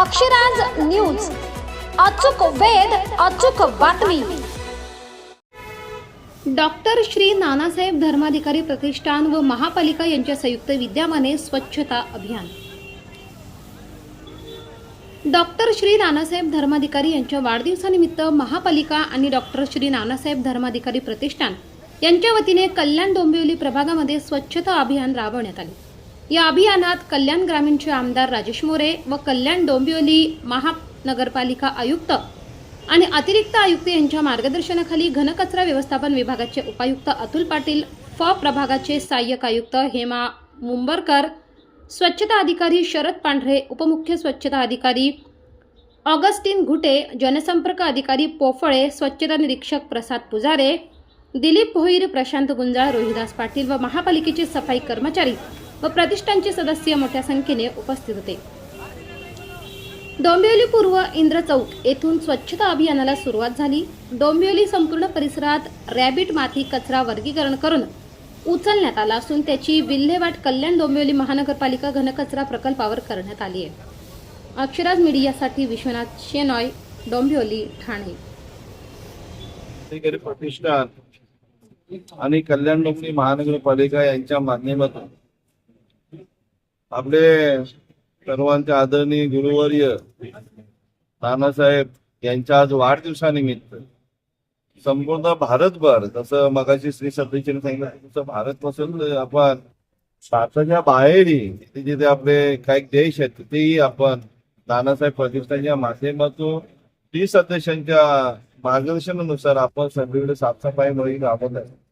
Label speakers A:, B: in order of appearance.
A: Akshraj news. अचूक वेद अचूक बातमी. डॉक्टर श्री नानासाहेब धर्माधिकारी प्रतिष्ठान व महापालिका यांच्या संयुक्त विद्यमाने स्वच्छता अभियान. डॉक्टर श्री नानासाहेब धर्माधिकारी यांच्या वाढदिवसानिमित्त महापालिका आणि डॉक्टर श्री नानासाहेब धर्माधिकारी प्रतिष्ठान यांच्या वतीने कल्याण डोंबिवली प्रभागामध्ये स्वच्छता अभियान राबवण्यात आले. या अभियानात कल्याण ग्रामीणचे आमदार राजेश मोरे व कल्याण डोंबिवली महानगरपालिका आयुक्त आणि अतिरिक्त आयुक्त यांच्या मार्गदर्शनाखाली घनकचरा व्यवस्थापन विभागाचे उपायुक्त अतुल पाटील फ प्रभागाचे सहाय्यक आयुक्त हेमा मुंबरकर स्वच्छता अधिकारी शरद पांढरे उपमुख्य स्वच्छता अधिकारी ऑगस्टिन घुटे जनसंपर्क अधिकारी पोफळे स्वच्छता निरीक्षक प्रसाद पुजारे दिलीप भोईर प्रशांत गुंजाळ रोहिदास पाटील व महापालिकेचे सफाई कर्मचारी व प्रतिष्ठानचे सदस्य मोठ्या संख्येने उपस्थित होते. डोंबिवली पूर्व इंद्र चौक येथून स्वच्छता अभियानाला सुरुवात झाली. डोंबिवली संपूर्ण परिसरात रॅबिट माती कचरा वर्गीकरण करून उचलण्यात आला असून त्याची विल्हेवाट कल्याण डोंबिवली महानगरपालिका घनकचरा प्रकल्पावर करण्यात आली आहे. अक्षराज मीडियासाठी विश्वनाथ शेनॉय डोंबिवली ठाणे.
B: प्रतिष्ठान आणि कल्याण डोंबिवली महानगरपालिका यांच्या माध्यमातून आपले सर्वांचे आदरणीय गुरुवर्य नानासाहेब यांच्या आज वाढदिवसानिमित्त संपूर्ण भारतभर जसं मगाशी श्री सतीशने सांगितलं तसं भारत पासून आपण भारताच्या बाहेरही जिथे जिथे आपले काही देश आहेत तिथेही आपण नानासाहेब प्रतिष्ठानच्या माध्यमातून तीस सदस्यांच्या मार्गदर्शनानुसार आपण सगळीकडे साफसफाई मोहीम राबवत आहे.